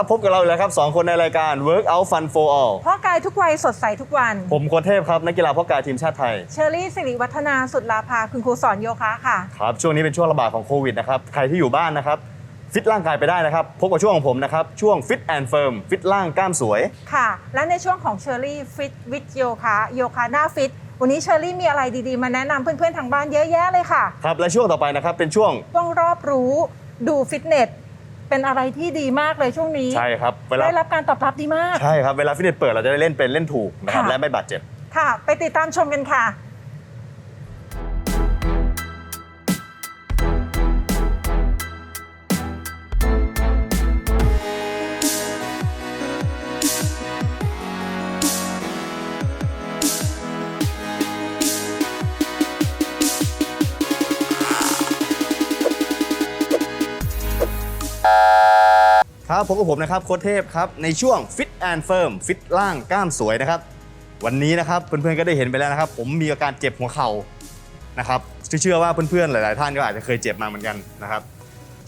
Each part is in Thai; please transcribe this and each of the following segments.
สวัสดีค่ะครับ พบกับเราอีกแล้วครับสองคนในรายการ Work Out Fun for All เพราะกายทุกวัยสดใสทุกวัน ผมโค้ชเทพครับ นักกีฬาเพาะกายทีมชาติไทย เชอรี่สิริวัฒนาสุดลาภาคุณครูสอนโยคะค่ะ ครับ ช่วงนี้เป็นช่วงระบาดของโควิดนะครับ ใครที่อยู่บ้านนะครับ ฟิตร่างกายไปได้นะครับ พบกับช่วงของผมนะครับ ช่วง Fit and Firm ฟิตร่างกล้ามสวย ค่ะ และในช่วงของเชอรี่ฟิตวิดโยคะโยคะหน้าฟิตวันนี้เชอรี่มีอะไรดีๆ มาแนะนำเพื่อนๆทางบ้านเยอะแยะเลยค่ะ ครับและช่วงต่อไปนะครับเป็นช่วงช่วงรอบรู้ดูฟิตเนส เป็นอะไรที่ดีมากเลยช่วงนี้ใช่ครับเวลาได้รับการตอบรับดีมาก ใช่ครับเวลาฟิตเนสเปิดเราจะได้เล่นเป็นเล่นถูกนะครับค่ะ และไม่บาดเจ็บ ค่ะ ไปติดตามชมกันค่ะ พบกับผมนะครับโค้ชเทพครับ ในช่วง Fit and Firm ฟิตร่างกล้ามสวยนะครับ วันนี้นะครับเพื่อนๆก็ได้เห็นไปแล้วนะครับ ผมมีอาการเจ็บหัวเข่านะครับเชื่อว่าเพื่อนๆหลาย ๆ ท่านก็อาจจะเคยเจ็บมาเหมือนกันนะครับ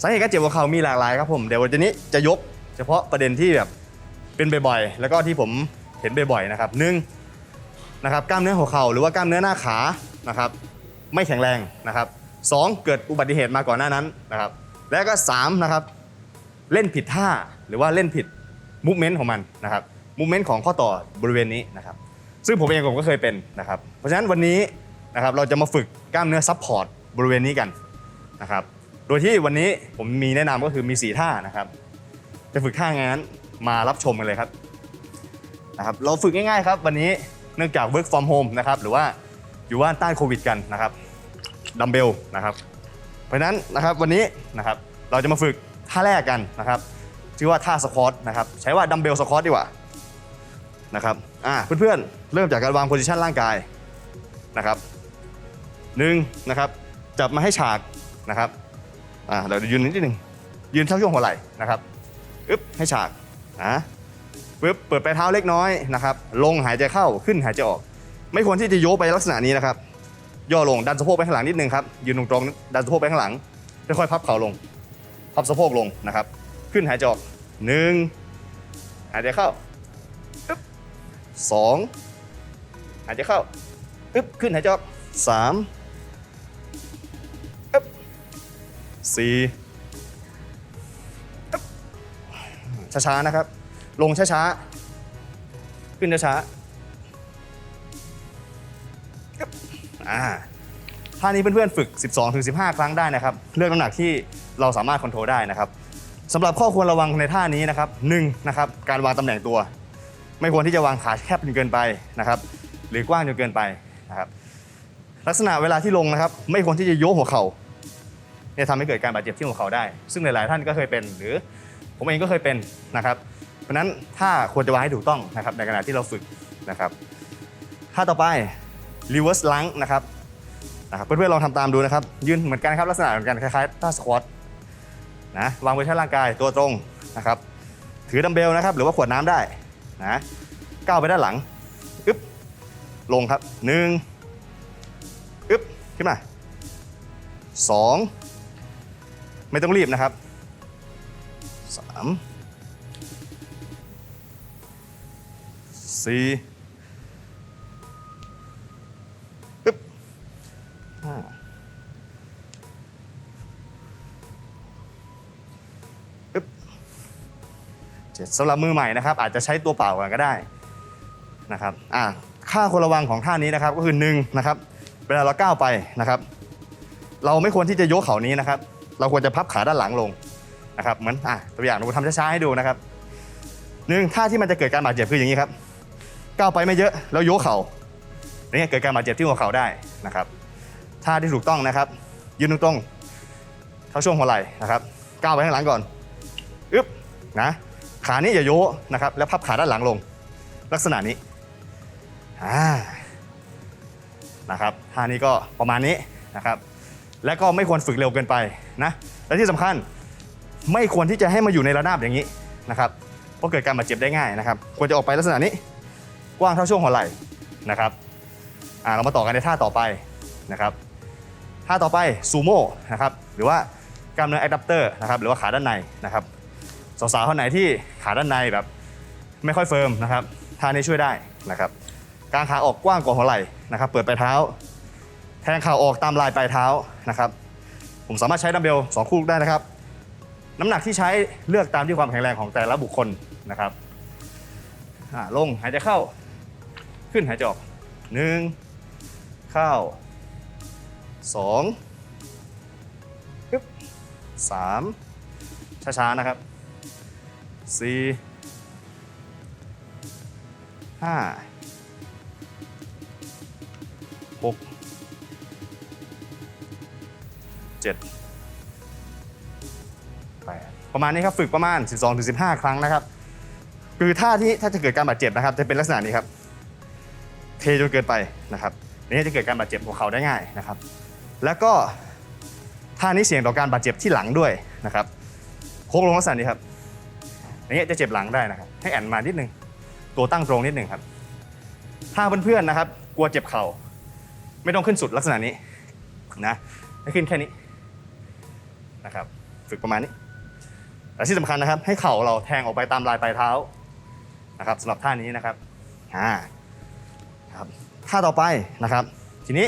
สาเหตุการเจ็บหัวเข่ามีหลากหลายครับผมเดี๋ยววันนี้จะยกเฉพาะประเด็นที่แบบเป็นบ่อยๆแล้วก็ที่ผมเห็นบ่อยๆนะครับหนึ่งนะครับกล้ามเนื้อหัวเข่าหรือว่ากล้ามเนื้อหน้าขานะครับ ไม่แข็งแรงนะครับสองเกิดอุบัติเหตุมาก่อนหน้านั้นนะครับ และก็สามนะครับ เล่นผิดท่าหรือว่าเล่นผิดมูฟเมนต์ของมันนะครับมูฟเมนต์ของข้อต่อบริเวณนี้นะครับ ซึ่งผมเองผมก็เคยเป็นนะครับ เพราะฉะนั้นวันนี้นะครับเราจะมาฝึกกล้ามเนื้อซับพอร์ตบริเวณนี้กันนะครับ โดยที่วันนี้ผมมีแนะนำก็คือมี 4 ท่านะครับ จะฝึกท่างั้นมารับชมกันเลยครับนะครับ เราฝึกง่ายๆครับ วันนี้เนื่องจาก work from home นะครับหรือว่าอยู่บ้านใต้โควิดกันนะครับดัมเบลนะครับ เพราะฉะนั้นนะครับวันนี้นะครับเราจะมาฝึก ท่าแรกกันนะครับชื่อว่าท่าสควอตนะครับใช้ว่าดัมเบลสควอตดีกว่านะครับอ่าเพื่อนๆ เริ่มจากการวางโพซิชันร่างกายนะครับหนึ่งนะครับจับมาให้ฉากนะครับอ่าเรายืนนิดนึงยืนเท่าช่วงหัวไหล่นะครับอึ๊บให้ฉากนะปึ๊บเปิดปลายเท้าเล็กน้อยนะครับลงหายใจเข้าขึ้นหายใจออก ไม่ควรที่จะโยกไปลักษณะนี้นะครับย่อลงดันสะโพกไปข้างหลังนิดนึงครับยืนตรงๆดันสะโพกไปข้างหลังค่อยๆพับเข่าลง พับสะโพกลงนะครับ ขึ้นหายใจออกหนึ่งหายใจเข้าอึ๊บสองหายใจเข้าอึ๊บขึ้นหายใจออกสามอึ๊บสี่อึ๊บช้าๆนะครับ ลงช้าๆขึ้นช้าๆอ่าท่านี้เพื่อนๆฝึก 12-15 ครั้งได้นะครับ เลือกน้ำหนักที่ เราสามารถคอนโทรลได้นะครับสำหรับข้อควรระวังในท่านี้นะครับหนึ่งนะครับการวางตำแหน่งตัว ไม่ควรที่จะวางขาแคบจนเกินไปนะครับ หรือกว้างจนเกินไปนะครับ ลักษณะเวลาที่ลงนะครับ ไม่ควรที่จะโยกหัวเข่าเนี่ยทำให้เกิดการบาดเจ็บที่หัวเข่าได้ ซึ่งหลาย ๆ ท่านก็เคยเป็น หรือผมเองก็เคยเป็นนะครับ เพราะฉะนั้นถ้าควรจะวางให้ถูกต้องนะครับในขณะที่เราฝึกนะครับท่าต่อไป reverse lunge นะครับนะครับเพื่อนๆลองทำตามดูนะครับยืนเหมือนกันครับลักษณะเหมือนกันคล้ายๆท่าสควอต นะวางไว้ที่ร่างกายตัวตรงนะครับถือดัมเบลนะครับหรือว่าขวดน้ำได้นะก้าวไปด้านหลังอึ๊บลงครับหนึ่งอึ๊บขึ้นมาสองไม่ต้องรีบนะครับสามสี่ยึบห้า สำหรับมือใหม่นะครับ อาจจะใช้ตัวเปล่ากันก็ได้นะครับอ่าค่าควรระวังของท่านี้นะครับก็คือหนึ่งนะครับเวลาเราก้าวไปนะครับ เราไม่ควรที่จะยกเข่านี้นะครับ เราควรจะพับขาด้านหลังลงนะครับเหมือนอะตัวอย่างเราทำช้าๆให้ดูนะครับหนึ่งท่าที่มันจะเกิดการบาดเจ็บคืออย่างนี้ครับก้าวไปไม่เยอะแล้วยกเข่าเนี่ยเกิดการบาดเจ็บที่หัวเข่าได้นะครับท่าที่ถูกต้องนะครับ ยืนตรงๆเท่าช่วงหัวไหล่นะครับก้าวไปข้างหลังก่อนอึ๊บนะ ขานี้อย่าโยนะครับ แล้วพับขาด้านหลังลง ลักษณะนี้อ่านะครับท่านี้ก็ประมาณนี้นะครับ และก็ไม่ควรฝึกเร็วเกินไปนะ และที่สำคัญไม่ควรที่จะให้มาอยู่ในระนาบอย่างนี้นะครับ เพราะเกิดการบาดเจ็บได้ง่ายนะครับ ควรจะออกไปลักษณะนี้ กว้างเท่าช่วงหัวไหล่นะครับอ่าเรามาต่อกันในท่าต่อไปนะครับ ท่าต่อไปซูโม่นะครับ หรือว่ากล้ามเนื้อแอดดัปเตอร์นะครับ หรือว่าขาด้านในนะครับ สาวๆคนไหนที่ขาด้านในแบบไม่ค่อยเฟิร์มนะครับท่านี้ช่วยได้นะครับกางขาออกกว้างกว่าหัวไหล่นะครับ เปิดปลายเท้า แทงเข่าออกตามลายปลายเท้านะครับ ผมสามารถใช้ดัมเบลสองคู่ได้นะครับ น้ำหนักที่ใช้เลือกตามที่ความแข็งแรงของแต่ละบุคคลนะครับลงหายใจเข้า ขึ้นหายใจออกหนึ่งเข้าสองปึ๊บสามช้าๆนะครับ สี่ห้าหกเจ็ดแปดประมาณนี้ครับฝึกประมาณ 12-15 ครั้งนะครับ คือท่าที่ถ้าจะเกิดการบาดเจ็บนะครับ จะเป็นลักษณะนี้ครับ เทจนเกินไปนะครับนี่จะเกิดการบาดเจ็บของเขาได้ง่ายนะครับ แล้วก็ท่านี้เสี่ยงต่อการบาดเจ็บที่หลังด้วยนะครับโค้งลงลักษณะนี้ครับ อย่างเงี้ยจะเจ็บหลังได้นะครับ ให้แอนมานิดนึง ตัวตั้งตรงนิดนึงครับ ถ้าเพื่อนๆนะครับ กลัวเจ็บเข่า ไม่ต้องขึ้นสุดลักษณะนี้นะให้ขึ้นแค่นี้นะครับ ฝึกประมาณนี้ แต่ที่สำคัญนะครับ ให้เข่าเราแทงออกไปตามลายปลายเท้านะครับสำหรับท่านี้นะครับอ่าครับท่าต่อไปนะครับ ทีนี้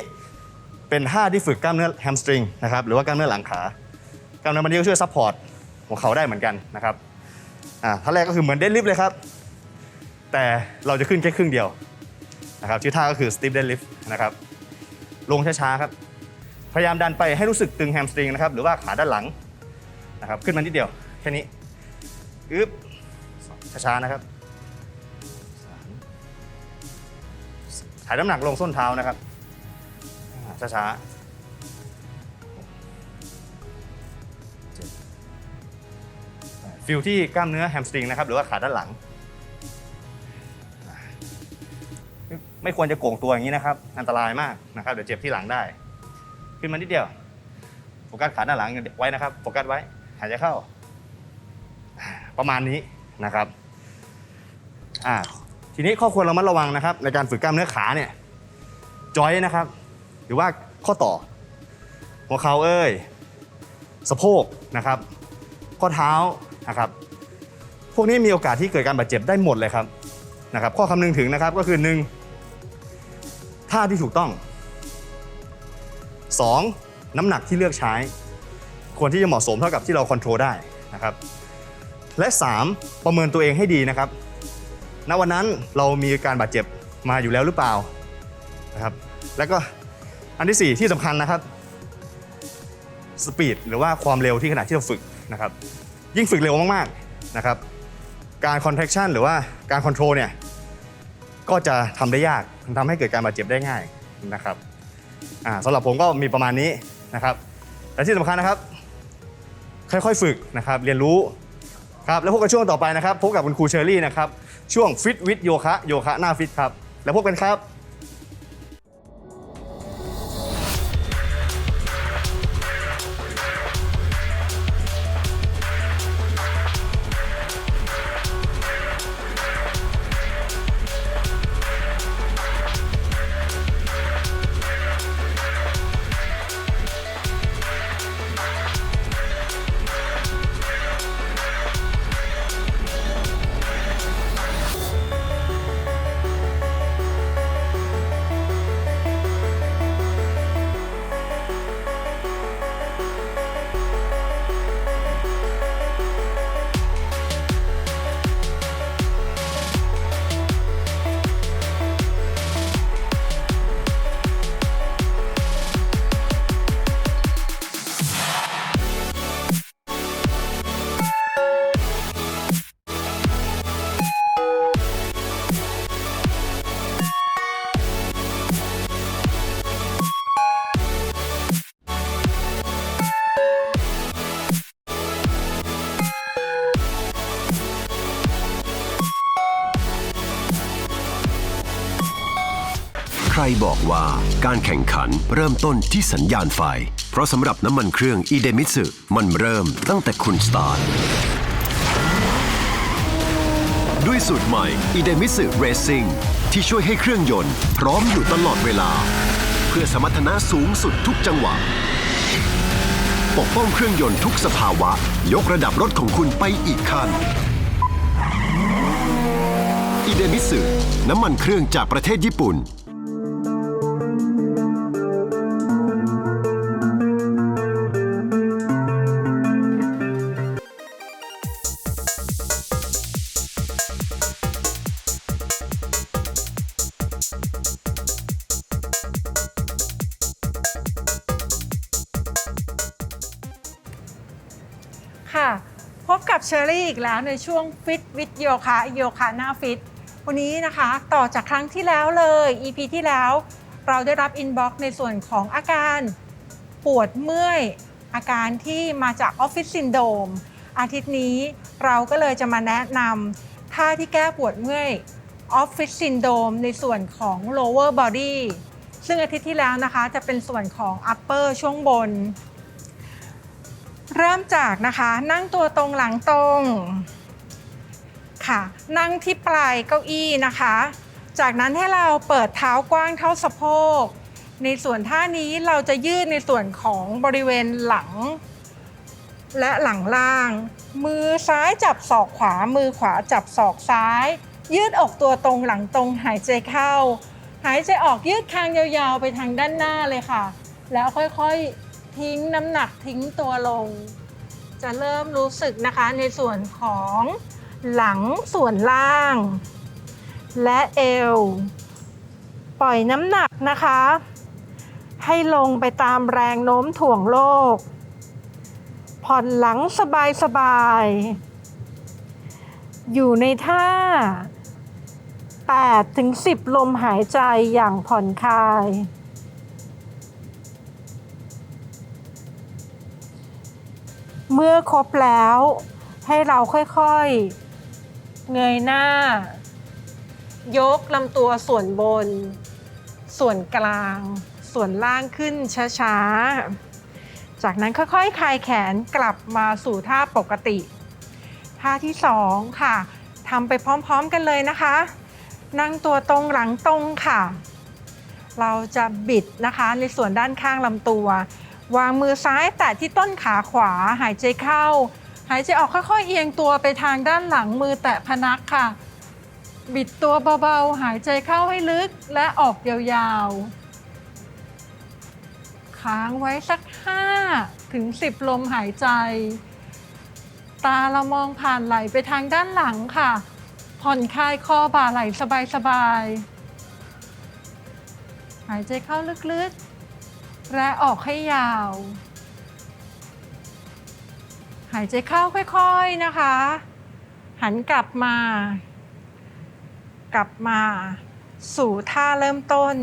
เป็นท่าที่ฝึกกล้ามเนื้อแฮมสตริงนะครับหรือว่ากล้ามเนื้อหลังขากล้ามเนื้อมันนี้ก็ช่วยซัพพอร์ตหัวเข่าได้เหมือนกันนะครับ อ่าท่าแรกก็คือเหมือนเดดลิฟเลยครับ แต่เราจะขึ้นแค่ครึ่งเดียวนะครับชื่อท่าก็คือ stiff deadlift นะครับ ลงช้าๆครับ พยายามดันไปให้รู้สึกตึงแฮมสตริงนะครับ หรือว่าขาด้านหลังนะครับ ขึ้นมานิดเดียว แค่นี้อึ๊บช้าๆนะครับถ่ายน้ำหนักลงส้นเท้านะครับอ่าช้าๆ ฟิลที่กล้ามเนื้อแฮมสตริงนะครับหรือว่าขาด้านหลัง ไม่ควรจะโก่งตัวอย่างนี้นะครับ อันตรายมากนะครับ เดี๋ยวเจ็บที่หลังได้ ขึ้นมานิดเดียวโฟกัสขาด้านหลังไว้นะครับโฟกัสไว้หายใจเข้า ประมาณนี้นะครับอ่าทีนี้ข้อควรระมัดระวังนะครับ ในการฝึกกล้ามเนื้อขาเนี่ยจอยนะครับ หรือว่าข้อต่อ หัวเข่าเอ้ยสะโพกนะครับ ข้อเท้า นะครับ พวกนี้มีโอกาสที่เกิดการบาดเจ็บได้หมดเลยครับนะครับ ข้อคำนึงถึงนะครับก็คือหนึ่งท่าที่ถูกต้อง 2. น้ำหนักที่เลือกใช้ ควรที่จะเหมาะสมเท่ากับที่เราคอนโทรลได้นะครับ และ 3. ประเมินตัวเองให้ดีนะครับ ณ วันนั้นเรามีการบาดเจ็บมาอยู่แล้วหรือเปล่านะครับ แล้วก็อันที่ 4 ที่สำคัญนะครับ สปีดหรือว่าความเร็วที่ขณะที่เราฝึกนะครับ ยิ่งฝึกเร็วมากๆนะครับ การคอนแทคชันหรือว่าการคอนโทรลเนี่ยก็จะทำได้ยากทำให้เกิดการบาดเจ็บได้ง่ายนะครับอ่าสำหรับผมก็มีประมาณนี้นะครับและที่สำคัญนะครับ ค่อยๆฝึกนะครับ เรียนรู้ครับแล้วพบกันช่วงต่อไปนะครับพบกับคุณครูเชอรี่นะครับช่วงฟิตวิดโยคะโยคะหน้าฟิตครับ แล้วพบกันครับ ใครบอกว่าการแข่งขันเริ่มต้นที่สัญญาณไฟ เพราะสำหรับน้ำมันเครื่องอีเดมิสึมันเริ่มตั้งแต่คุณสตาร์ทด้วยสูตรใหม่อีเดมิสึเรซิ่งที่ช่วยให้เครื่องยนต์ พร้อมอยู่ตลอดเวลา เพื่อสมรรถนะสูงสุดทุกจังหวะ ปกป้องเครื่องยนต์ทุกสภาวะ ยกระดับรถของคุณไปอีกขั้นอิเดมิสึน้ำมันเครื่องจากประเทศญี่ปุ่น แล้วในช่วงฟิตวิดโยคะโยคะหน้าฟิตวันนี้นะคะต่อจากครั้งที่แล้วเลย EP ที่แล้ว เราได้รับอินบ็อกซ์ในส่วนของอาการปวดเมื่อยอาการที่มาจากออฟฟิศซินโดมอาทิตย์นี้เราก็เลยจะมาแนะนำท่าที่แก้ปวดเมื่อยออฟฟิศซินโดมในส่วนของ lower body ซึ่งอาทิตย์ที่แล้วนะคะจะเป็นส่วนของ upper ช่วงบน เริ่มจากนะคะนั่งตัวตรงหลังตรงค่ะ นั่งที่ปลายเก้าอี้นะคะ จากนั้นให้เราเปิดเท้ากว้างเท่าสะโพก ในส่วนท่านี้เราจะยืดในส่วนของบริเวณหลัง และหลังล่าง มือซ้ายจับศอกขวา มือขวาจับศอกซ้าย ยืดออกตัวตรงหลังตรงหายใจเข้า หายใจออกยืดคางยาวๆไปทางด้านหน้าเลยค่ะ แล้วค่อยๆ ทิ้งน้ำหนักทิ้งตัวลง จะเริ่มรู้สึกนะคะในส่วนของหลังส่วนล่าง และเอว ปล่อยน้ำหนักนะคะ ให้ลงไปตามแรงโน้มถ่วงโลก ผ่อนหลังสบายๆอยู่ในท่า8ถึง10 ลมหายใจอย่างผ่อนคลาย เมื่อครบแล้ว ให้เราค่อยๆ เงยหน้า ยกลำตัวส่วนบน ส่วนกลาง ส่วนล่างขึ้นช้าๆ จากนั้นค่อยๆ คลายแขนกลับมาสู่ท่าปกติ ท่าที่สองค่ะทำไปพร้อมๆกันเลยนะคะ นั่งตัวตรงหลังตรงค่ะ เราจะบิดนะคะในส่วนด้านข้างลำตัว วางมือซ้ายแตะที่ต้นขาขวาหายใจเข้า หายใจออกค่อยๆ เอียงตัวไปทางด้านหลังมือแตะพนักค่ะ บิดตัวเบาๆ หายใจเข้าให้ลึกและออกยาวๆ ค้างไว้สัก 5 ถึง 10 ลมหายใจ ตาเรามองผ่านไหลไปทางด้านหลังค่ะ ผ่อนคลายคอบ่าไหลสบายๆ หายใจเข้าลึกๆ และออกให้ยาว หายใจเข้าค่อยๆนะคะ หันกลับมา กลับมา สู่ท่าเริ่มต้น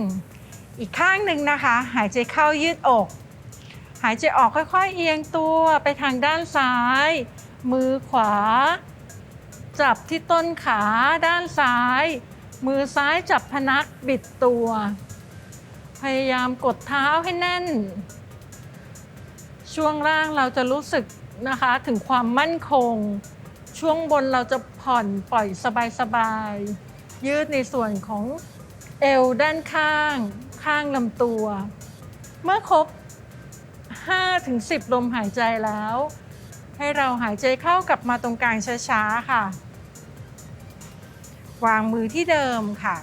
อีกข้างหนึ่งนะคะ หายใจเข้ายืดอก หายใจออกค่อยๆ เอียงตัวไปทางด้านซ้าย มือขวา จับที่ต้นขาด้านซ้าย มือซ้ายจับพนักบิดตัว พยายามกดเท้าให้แน่น ช่วงล่างเราจะรู้สึกนะคะถึงความมั่นคง ช่วงบนเราจะผ่อนปล่อยสบายๆ ยืดในส่วนของเอวด้านข้าง ข้างลำตัว เมื่อครบ 5-10 ลมหายใจแล้ว ให้เราหายใจเข้ากลับมาตรงกลางช้าๆ ค่ะ วางมือที่เดิมค่ะ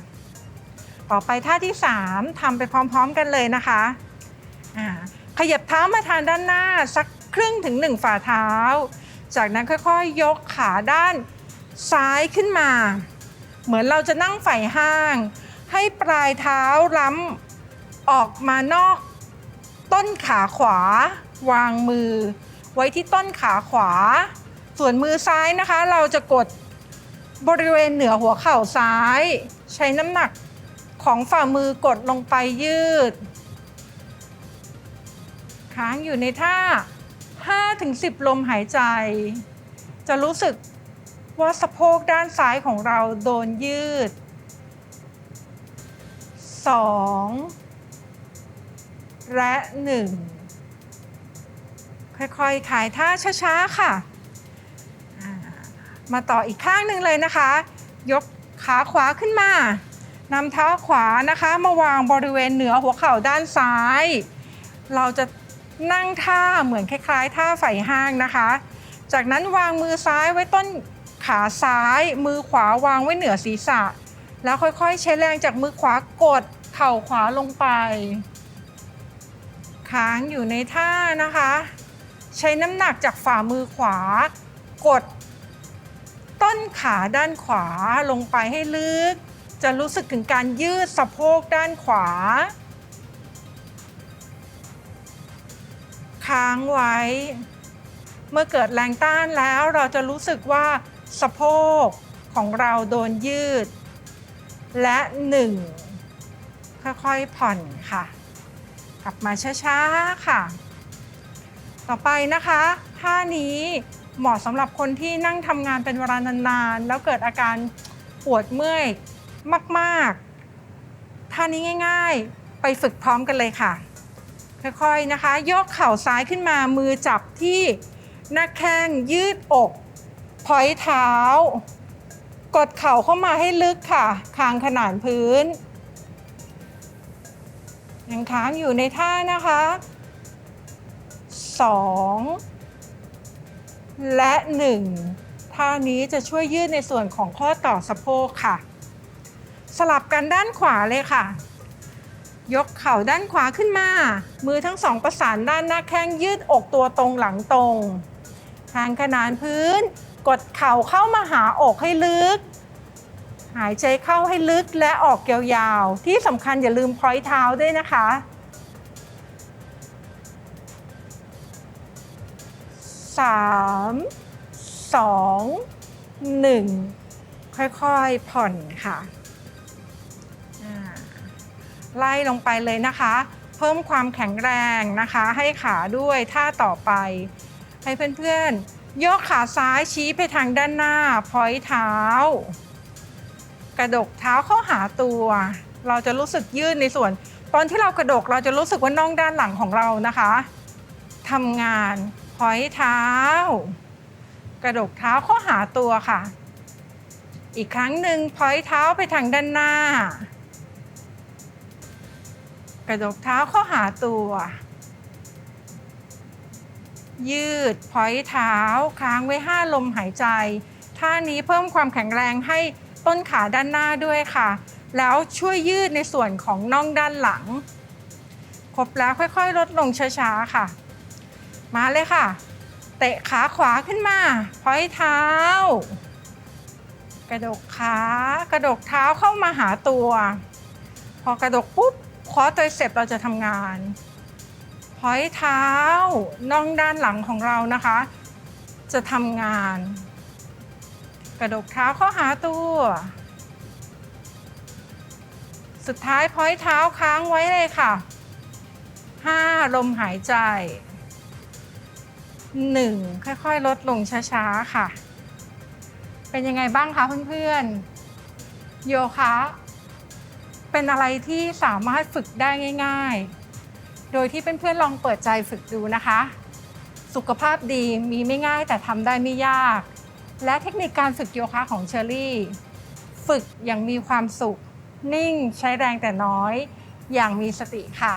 ต่อไปท่าที่ 3ทำไปพร้อมๆกันเลยนะคะขยับเท้ามาทางด้านหน้าสักครึ่งถึง 1 ฝ่าเท้า จากนั้นค่อยๆยกขาด้านซ้ายขึ้นมา เหมือนเราจะนั่งไฝ่ห้าง ให้ปลายเท้าล้ำออกมานอก ต้นขาขวา วางมือ ไว้ที่ต้นขาขวา ส่วนมือซ้ายนะคะ เราจะกดบริเวณเหนือหัวเข่าซ้าย ใช้น้ำหนัก ของฝ่ามือกดลงไปยืด ค้างอยู่ในท่า 5-10 ลมหายใจ จะรู้สึกว่าสะโพกด้านซ้ายของเราโดนยืด 2 และ 1 ค่อยๆขายท่าช้าๆ ค่ะ มาต่ออีกข้างหนึ่งเลยนะคะ ยกขาขวาขึ้นมา นำเท้าขวานะคะมาวางบริเวณเหนือหัวเข่าด้านซ้าย เราจะนั่งท่าเหมือนคล้าย ๆ ท่าไฝ่ห้างนะคะ จากนั้นวางมือซ้ายไว้ต้นขาซ้าย มือขวาวางไว้เหนือศีรษะ แล้วค่อยๆ ใช้แรงจากมือขวากดเข่าขวาลงไป ค้างอยู่ในท่านะคะ ใช้น้ำหนักจากฝ่ามือขวากด ต้นขาด้านขวาลงไปให้ลึก จะรู้สึกถึงการยืดสะโพกด้านขวา ค้างไว้ เมื่อเกิดแรงต้านแล้วเราจะรู้สึกว่าสะโพกของเราโดนยืด และหนึ่งค่อยๆผ่อนค่ะ กลับมาช้าๆค่ะ ต่อไปนะคะท่านี้เหมาะสำหรับคนที่นั่งทำงานเป็นเวลานานๆ แล้วเกิดอาการปวดเมื่อย มากๆท่านี้ง่ายๆ ไปฝึกพร้อมกันเลยค่ะ ค่อยๆนะคะ ยกเข่าซ้ายขึ้นมามือจับที่หน้าแข้งยืดอกพอยเท้า กดเข่าเข้ามาให้ลึกค่ะ คางขนานพื้น ยังค้างอยู่ในท่านะคะ2และ1ท่านี้จะช่วยยืดในส่วนของข้อต่อสะโพกค่ะ สลับกันด้านขวาเลยค่ะ ยกเข่าด้านขวาขึ้นมา มือทั้งสองประสานด้านหน้าแข้งยืดอกตัวตรงหลังตรงคางขนานพื้น กดเข่าเข้ามาหาอกให้ลึก หายใจเข้าให้ลึกและออกยาวๆ ที่สำคัญอย่าลืมพอยเท้าด้วยนะคะสามสองหนึ่งค่อยๆผ่อนค่ะ ไล่ลงไปเลยนะคะ เพิ่มความแข็งแรงนะคะ ให้ขาด้วยท่าต่อไป ให้เพื่อนๆ ยกขาซ้ายชี้ไปทางด้านหน้า พอยเท้า กระดกเท้าเข้าหาตัว เราจะรู้สึกยืดในส่วน ตอนที่เรากระดกเราจะรู้สึกว่าน่องด้านหลังของเรานะคะทำงานพอยเท้า กระดกเท้าเข้าหาตัวค่ะ อีกครั้งหนึ่งพอยเท้าไปทางด้านหน้า กระดกเท้าเข้าหาตัว ยืดพอยเท้าค้างไว้5ลมหายใจ ท่านี้เพิ่มความแข็งแรงให้ต้นขาด้านหน้าด้วยค่ะ แล้วช่วยยืดในส่วนของน่องด้านหลัง ครบแล้วค่อยๆ ลดลงช้าๆค่ะ มาเลยค่ะ เตะขาขวาขึ้นมา พอยเท้า กระดกขากระดกเท้าเข้ามาหาตัว พอกระดกปุ๊บ คอตัวเสร็จเราจะทำงานพอยเท้าน่องด้านหลังของเรานะคะ จะทำงาน กระดกเท้าเข้าหาตัว สุดท้ายพอยเท้าค้างไว้เลยค่ะ 5 ลมหายใจ 1 ค่อยๆ ลดลงช้าๆ ค่ะ เป็นยังไงบ้างคะเพื่อนๆ โยคะ เป็นอะไรที่สามารถฝึกได้ง่าย ๆ โดยที่เพื่อนๆลองเปิดใจฝึกดูนะคะ สุขภาพดีมีไม่ง่ายแต่ทำได้ไม่ยาก และเทคนิคการฝึกโยคะของเชอรี่ ฝึกอย่างมีความสุข นิ่งใช้แรงแต่น้อย อย่างมีสติค่ะ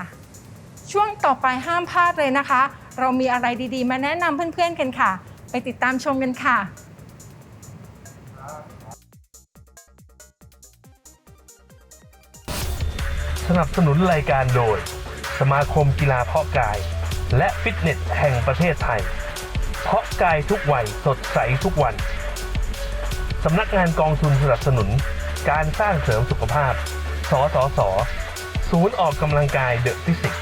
ช่วงต่อไปห้ามพลาดเลยนะคะ เรามีอะไรดีๆ มาแนะนำเพื่อนๆกันค่ะ ไปติดตามชมกันค่ะ นับสนุนรายการโดย สมาคมกีฬาเพาะกาย และฟิตเนสแห่งประเทศไทย เพาะกายทุกวัยสดใสทุกวัน สำนักงานกองทุนสนับสนุน การสร้างเสริมสุขภาพ สสส ศูนย์ออกกำลังกายเดอะฟิสิก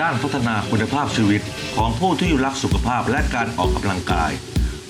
ด้านพัฒนาคุณภาพชีวิตของผู้ที่รักสุขภาพและการออกกำลังกาย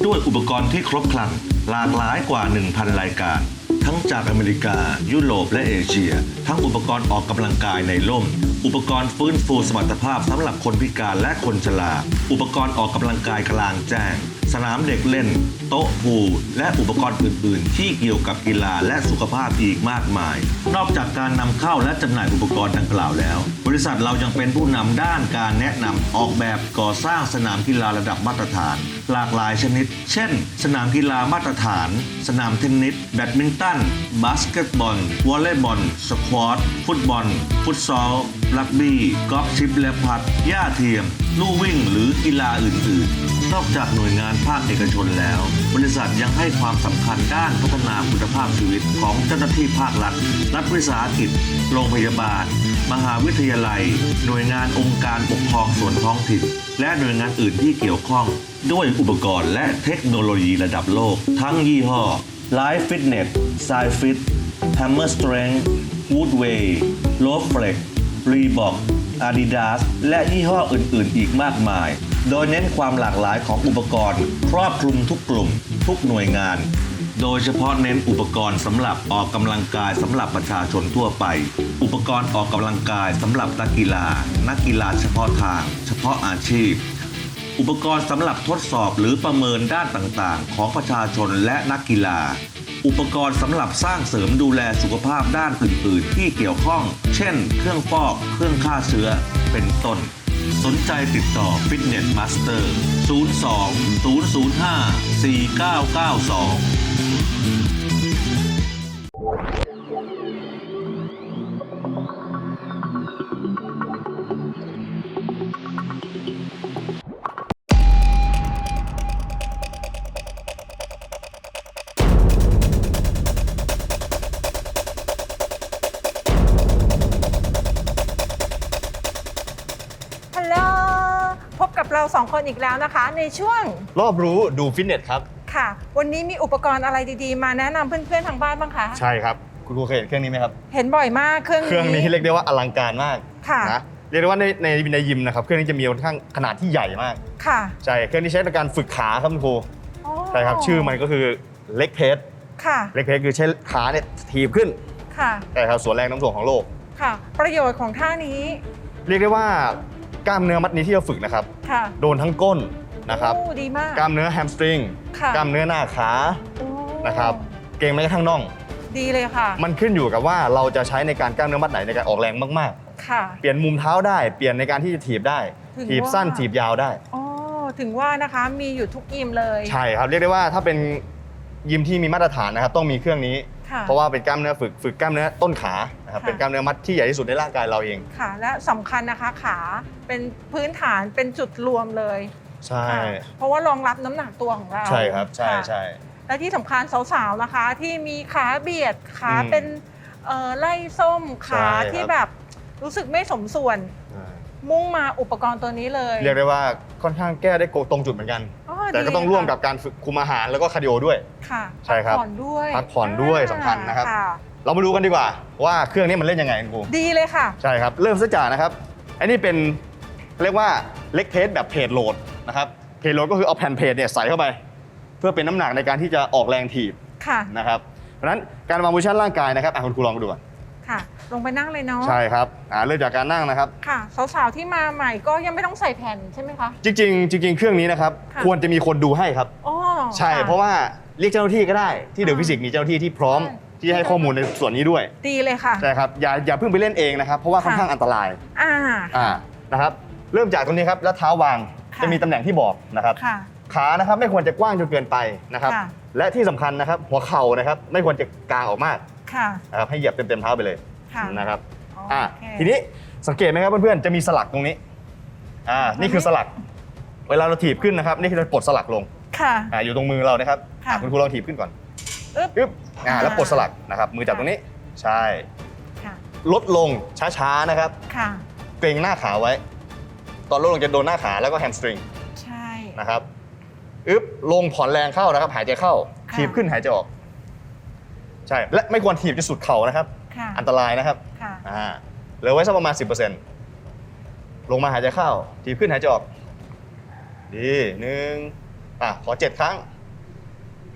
ด้วยอุปกรณ์ที่ครบครันหลากหลายกว่า 1,000 รายการ ทั้งจากอเมริกา ยุโรปและเอเชีย ทั้งอุปกรณ์ออกกำลังกายในร่ม อุปกรณ์ฟื้นฟูสมรรถภาพสำหรับคนพิการและคนชราอุปกรณ์ออกกำลังกายกลางแจ้ง สนามเด็กเล่น โต๊ะพูและอุปกรณ์อื่น ๆ ที่เกี่ยวกับกีฬาและสุขภาพอีกมากมาย นอกจากการนำเข้าและจำหน่ายอุปกรณ์ดังกล่าวแล้ว บริษัทเรายังเป็นผู้นำด้านการแนะนำออกแบบก่อสร้างสนามกีฬาระดับมาตรฐาน หลากหลายชนิด เช่น สนามกีฬามาตรฐาน สนามเทนนิสแบดมินตันบาสเกตบอลวอลเลย์บอลสควอตฟุตบอล ฟุตซอลรักบี้กอล์ฟชิปและพัดหญ้าเทียม ลู่วิ่งหรือกีฬาอื่น ๆ นอกจากหน่วยงานภาคเอกชนแล้ว บริษัทยังให้ความสำคัญด้านพัฒนาคุณภาพชีวิตของเจ้าหน้าที่ภาครัฐ รัฐวิสาหกิจ โรงพยาบาล มหาวิทยาลัย หน่วยงานองค์การปกครองส่วนท้องถิ่น และหน่วยงานอื่นที่เกี่ยวข้อง ด้วยอุปกรณ์และเทคโนโลยีระดับโลก ทั้งยี่ห้อ Life Fitness, s c i Fit, Hammer Strength, Woodway, l o w Flex, Reebok, Adidas และยี่ห้ออื่น ๆ อีกมากมาย โดยเน้นความหลากหลายของอุปกรณ์ ครอบคลุมทุกกลุ่ม ทุกหน่วยงาน โดยเฉพาะเน้นอุปกรณ์สำหรับออกกำลังกายสำหรับประชาชนทั่วไป อุปกรณ์ออกกำลังกายสำหรับนักกีฬา นักกีฬาเฉพาะทาง เฉพาะอาชีพ อุปกรณ์สำหรับทดสอบหรือประเมินด้านต่าง ๆ ของประชาชนและนักกีฬา อุปกรณ์สำหรับสร้างเสริมดูแลสุขภาพด้านอื่นๆ ที่เกี่ยวข้อง เช่น เครื่องฟอก เครื่องฆ่าเชื้อ เป็นต้น สนใจติดต่อ Fitness Master 02 005 4992 คนอีกแล้วนะคะ ในช่วงรอบรู้ดูฟิตเนสครับ ค่ะ วันนี้มีอุปกรณ์อะไรดีๆ มาแนะนำเพื่อนๆทางบ้านบ้างคะใช่ครับ คุณครูเคยเห็นเครื่องนี้ไหมครับ เห็นบ่อยมากเครื่องเครื่องนี้เรียกได้ว่าอลังการมากค่ะ นะเรียกได้ว่าในในในยิมนะครับเครื่องนี้จะมีค่อนข้างขนาดที่ใหญ่มากค่ะใช่เครื่องนี้ใช้ในการฝึกขาครับคุณครูอ๋อใช่ครับชื่อมันก็คือเล็กเพสค่ะเล็กเพสคือใช้ขาเนี่ยถีบขึ้นค่ะ ใช่ครับส่วนแรงโน้ำถ่วงของโลก ค่ะ ประโยชน์ของท่านี้ เรียกได้ว่า กล้ามเนื้อมัดนี้ที่เราฝึกนะครับ ค่ะโดนทั้งก้นนะครับ โอ้ดีมาก กล้ามเนื้อแฮมสตริง ค่ะ กล้ามเนื้อหน้าขาโอ้นะครับ เก่งแม้กระทั่งน่อง ดีเลยค่ะมันขึ้นอยู่กับว่าเราจะใช้ในการกล้ามเนื้อมัดไหนในการออกแรงมากค่ะ ๆ เปลี่ยนมุมเท้าได้ เปลี่ยนในการที่จะถีบได้ ถึงถีบสั้นว่า ถีบยาวได้ อ๋อถึงว่านะคะมีอยู่ทุกยิมเลยใช่ครับเรียกได้ว่าถ้าเป็นยิมที่มีมาตรฐานนะครับต้องมีเครื่องนี้ ค่ะเพราะว่าเป็นกล้ามเนื้อฝึกฝึกกล้ามเนื้อต้นขา นะครับค่ะเป็นกล้ามเนื้อมัดที่ใหญ่ที่สุดในร่างกายเราเอง ค่ะ และสำคัญนะคะขาเป็นพื้นฐานเป็นจุดรวมเลยใช่ค่ะเพราะว่ารองรับน้ำหนักตัวของเราใช่ครับใช่ค่ะใช่ และที่สำคัญสาวๆนะคะ ที่มีขาเบียดขาอืมเป็นเอ่อไล่ส้มขาใช่ครับ ที่แบบรู้สึกไม่สมส่วน มุ่งมาอุปกรณ์ตัวนี้เลยเรียกได้ว่าค่อนข้างแก้ได้ตรงจุดเหมือนกัน อ๋อแต่ก็ต้องดีร่วมค่ะกับการฝึกคุมอาหารแล้วก็คาร์ดิโอด้วย ค่ะใช่ครับพักผ่อนด้วยพักผ่อนด้วยสำคัญนะครับอ่า เรามาดูกันดีกว่า ว่าเครื่องนี้มันเล่นยังไงคุณครูดีเลยค่ะ ใช่ครับ เริ่มซะจากนะครับอันนี้เป็นเรียกว่าเล็กเพสแบบเพจโหลดนะครับเพจโหลดก็คือเอาแผ่นเพจเนี่ยใส่เข้าไป เพื่อเป็นน้ำหนักในการที่จะออกแรงถีบค่ะ นะครับเพราะฉะนั้นการวางโพซิชั่นร่างกายนะครับอะคุณครูลองดูก่อนค่ะ ลงไปนั่งเลยเนาะ ใช่ครับอ่าเริ่มจากการนั่งนะครับ ค่ะ สาวๆ ที่มาใหม่ก็ยังไม่ต้องใส่แผ่นใช่ไหมคะ จริงๆจริง ๆ เครื่องนี้นะครับค่ะ ควรจะมีคนดูให้ครับ อ๋อใช่ ค่เพราะว่าเรียกเจ้าหน้าที่ก็ได้ที่เดอะอ่าฟิสิกมีเจ้าหน้าที่ที่พร้อม ใช่ ที่ให้ข้อมูลในส่วนนี้ด้วยดีเลยค่ะ ใช่ครับอย่าอย่าเพิ่งไปเล่นเองนะครับ เพราะว่าค่อนข้างอันตรายอ่า อ่านะครับ เริ่มจากตรงนี้ครับแล้วเท้าวางค่ะ จะมีตำแหน่งที่บอกนะครับ ค่ะ ขานะครับไม่ควรจะกว้างจนเกินไปนะครับ ค่ะ และที่สำคัญนะครับ หัวเข่านะครับไม่ควรจะกางออกมากค่ะนะครับให้เหยียบเต็มๆเท้าไปเลยค่ะนะครับโออ่าเค ทีนี้สังเกตไหมครับเพื่อนๆ จะมีสลักตรงนี้ อ่า นี่คือสลัก เวลาเราถีบขึ้นนะครับ นี่คือจะปลดสลักลง ค่ะ อ่า อยู่ตรงมือเรานะครับค่ะ อะคุณครูลองถีบขึ้นก่อน อึ๊บอึ๊บอ่าแล้วอ่าปลดสลักนะครับ มือจับตรงนี้ใช่ ค่ะ ลดลงช้าๆนะครับ ค่ะ เกรงหน้าขาไว้ ตอนลดลงจะโดนหน้าขาแล้วก็แฮมสตริงใช่ นะครับอึ๊บลงผ่อนแรงเข้านะครับ หายใจเข้าค่ะ ถีบขึ้นหายใจออก ใช่ และไม่ควรถีบจนสุดเข่านะครับ ค่ะอันตรายนะครับ ค่ะ อ่าเหลือไว้สักประมาณ 10%ลงมาหายใจเข้าถีบขึ้นหายใจออก ดีหนึ่งอะ ขอเจ็ดครั้ง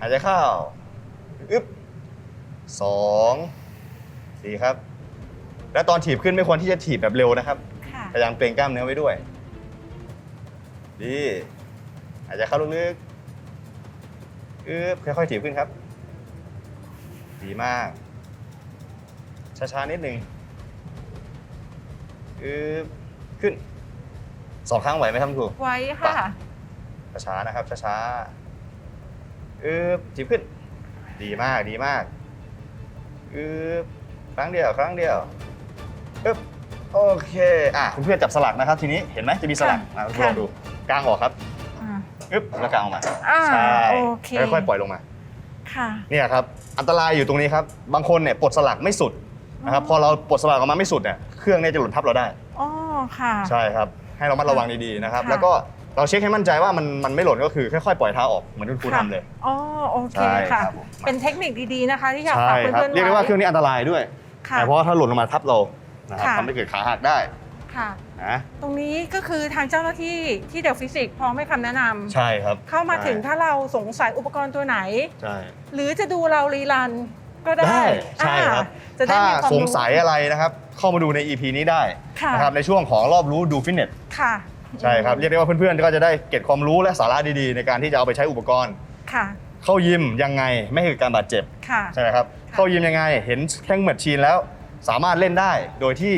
หายใจเข้า อึ๊บสองดีครับ แล้วตอนถีบขึ้นไม่ควรที่จะถีบแบบเร็วนะครับ ค่ะ พยายามเกรงกล้ามเนื้อไว้ด้วย ดีหายใจเข้าลึกๆอึ๊บค่อยๆถีบขึ้นครับ ดีมาก ช้าๆนิดหนึ่งอึ๊บขึ้น สองครั้งไหวไหมครับคุณครู ไว้ค่ะ ช้าๆนะครับช้าๆอึ๊บถีบขึ้น ดีมากดีมากอึ๊บครั้งเดียวครั้งเดียวอึ๊บโอเคอะคุณเพื่อนจับสลักนะครับ ทีนี้เห็นไหมจะมีสลักค่ะอะคุณลองดูกางออกครับอ่าอึ๊บแล้วกางออกมาอ่าใช่โอเคค่อยๆปล่อยลงมา ค่ะ เนี่ยครับอันตรายอยู่ตรงนี้ครับ บางคนเนี่ยปลดสลักไม่สุดนะครับพอเราปลดสลักออกมาไม่สุดเนี่ยเครื่องเนี่ยจะหล่นทับเราได้อ๋อค่ะ ใช่ครับ ให้เรามัดระวังดีๆนะครับ ค่ะ แล้วก็ เราเช็คให้มั่นใจว่ามันมันไม่หล่นก็คือค่อยๆปล่อยเท้าออกเหมือนที่ครูค่ะทำเลยอ๋อโอเคใช่ค่ะ ครับผมเป็นเทคนิคดีๆนะคะ ที่อยากใช่ฝากครับเพื่อนๆเรียกได้ว่าเครื่องไว้นี้อันตรายด้วยค่ะเพราะว่าถ้าหล่นลงมาทับเรานะครับค่ะ ทำให้เกิดขาหักได้ค่ะ นะตรงนี้ก็คือทางเจ้าหน้าที่ที่เดอะฟิสิกพร้อมให้คำแนะนำใช่ครับเข้ามาถึงใช่ถ้าเราสงสัยอุปกรณ์ตัวไหน ใช่ หรือจะดูเรารีรันก็ได้ได้ใช่ครับ อ่าจะได้ถ้ามีความสรู้งสัยอะไรนะครับ เข้ามาดูใน EP นี้ได้ค่ะนะครับในช่วงของรอบรู้ดูฟิตเนส ค่ะ ใช่ครับเรียกได้ว่าเพื่อนๆก็จะได้เก็บความรู้และสาระดีๆ ในการที่จะเอาไปใช้อุปกรณ์ ค่ะ เข้ายิมยังไงไม่ให้เกิดการบาดเจ็บค่ะ ใช่ไหมครับค่ะเข้ายิมยังไงเห็นแท่งแมชชีนแล้ว สามารถเล่นได้โดยที่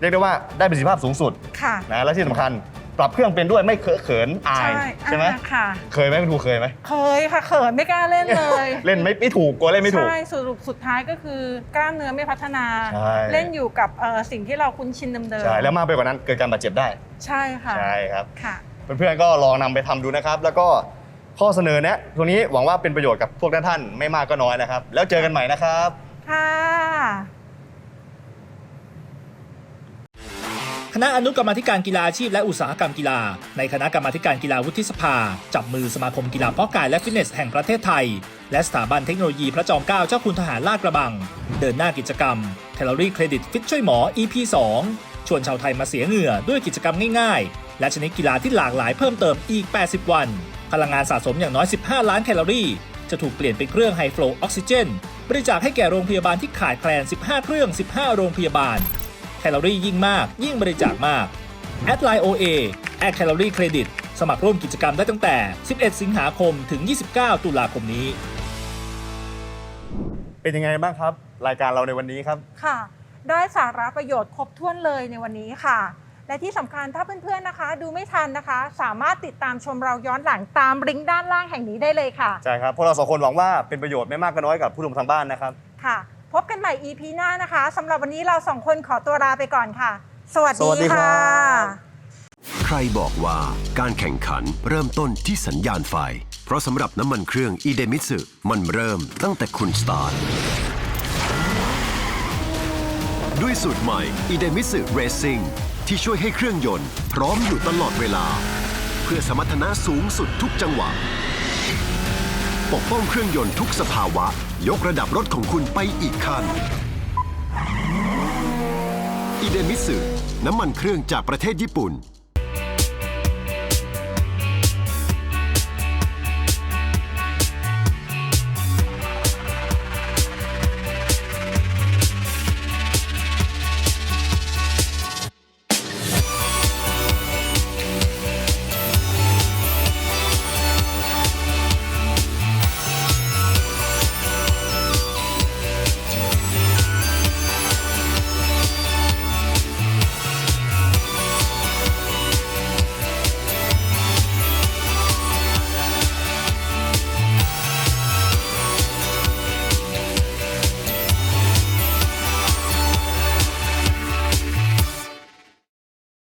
เรียกได้ว่าได้ประสิทธิภาพสูงสุดค่ะ นะและที่สำคัญ ปรับเครื่องเป็นด้วยไม่เคอะเขินอายใช่ไหมอ่าค่ะ เคยไหมคุณครูเคยไหม เคยค่ะเขินไม่กล้าเล่นเลยเล่นไม่ไม่ถูกกลัวเล่นไม่ถูก ใช่สรุปสุดท้ายก็คือกล้ามเนื้อไม่พัฒนา ใช่ เล่นอยู่กับเอ่อสิ่งที่เราคุ้นชินเดิมๆใช่แล้วมากไปกว่านั้นเกิดการบาดเจ็บได้ใช่ค่ะใช่ครับ ค่ะ เพื่อนๆก็ลองนำไปทำดูนะครับ แล้วก็ข้อเสนอแนะตัวนี้หวังว่าเป็นประโยชน์กับพวกท่านๆไม่มากก็น้อยนะครับ แล้วเจอกันใหม่นะครับ ค่ะ คณะอนุกรรมธิการกีฬาอาชีพและอุตสาหกรรมกีฬา ในคณะกรรมธิการกีฬาวุฒิสภา จับมือสมาคมกีฬาเพาะกายและฟิตเนสแห่งประเทศไทย และสถาบันเทคโนโลยีพระจอมเกล้าเจ้าคุณทหารลาดกระบัง เดินหน้ากิจกรรม Calorie Credit Fit ช่วยหมอ EP 2ชวนชาวไทยมาเสียเหงื่อด้วยกิจกรรมง่ายๆ และชนิดกีฬาที่หลากหลายเพิ่มเติมอีก 80 วัน พลังงานสะสมอย่างน้อย 15 ล้านแคลอรี่ จะถูกเปลี่ยนเป็นเครื่องไฮฟลูออกซิเจนบริจาคให้แก่โรงพยาบาลที่ขาดแคลน 15 เครื่อง 15 โรงพยาบาล แคลอรี่ยิ่งมาก ยิ่งบริจาคมากแอดไลน์ OA แอดแคลอรี่เครดิตสมัครร่วมกิจกรรมได้ตั้งแต่ 11 สิงหาคมถึง 29 ตุลาคมนี้ เป็นยังไงบ้างครับ รายการเราในวันนี้ครับ ค่ะ ได้สาระประโยชน์ครบถ้วนเลยในวันนี้ค่ะ และที่สำคัญถ้าเพื่อนๆนะคะ ดูไม่ทันนะคะ สามารถติดตามชมเราย้อนหลังตามลิงก์ด้านล่างแห่งนี้ได้เลยค่ะ ใช่ครับ พวกเราสองคนหวังว่าเป็นประโยชน์ไม่มากก็น้อยกับผู้ชมทางบ้านนะครับ ค่ะ พบกันใหม่ EP หน้านะคะสำหรับวันนี้เราสองคนขอตัวลาไปก่อนค่ะ สวัสสวัสดีดีครัค่ะ บ ใครบอกว่าการแข่งขันเริ่มต้นที่สัญญาณไฟ เพราะสำหรับน้ำมันเครื่องอีเดมิสึมันเริ่มตั้งแต่คุณสตาร์ท ด้วยสูตรใหม่อีเดมิสึเรซิ่งที่ช่วยให้เครื่องยนต์ พร้อมอยู่ตลอดเวลา เพื่อสมรรถนะสูงสุดทุกจังหวะ ปกป้องเครื่องยนต์ทุกสภาวะ ยกระดับรถของคุณไปอีกขั้นอีเดมิสึน้ำมันเครื่องจากประเทศญี่ปุ่น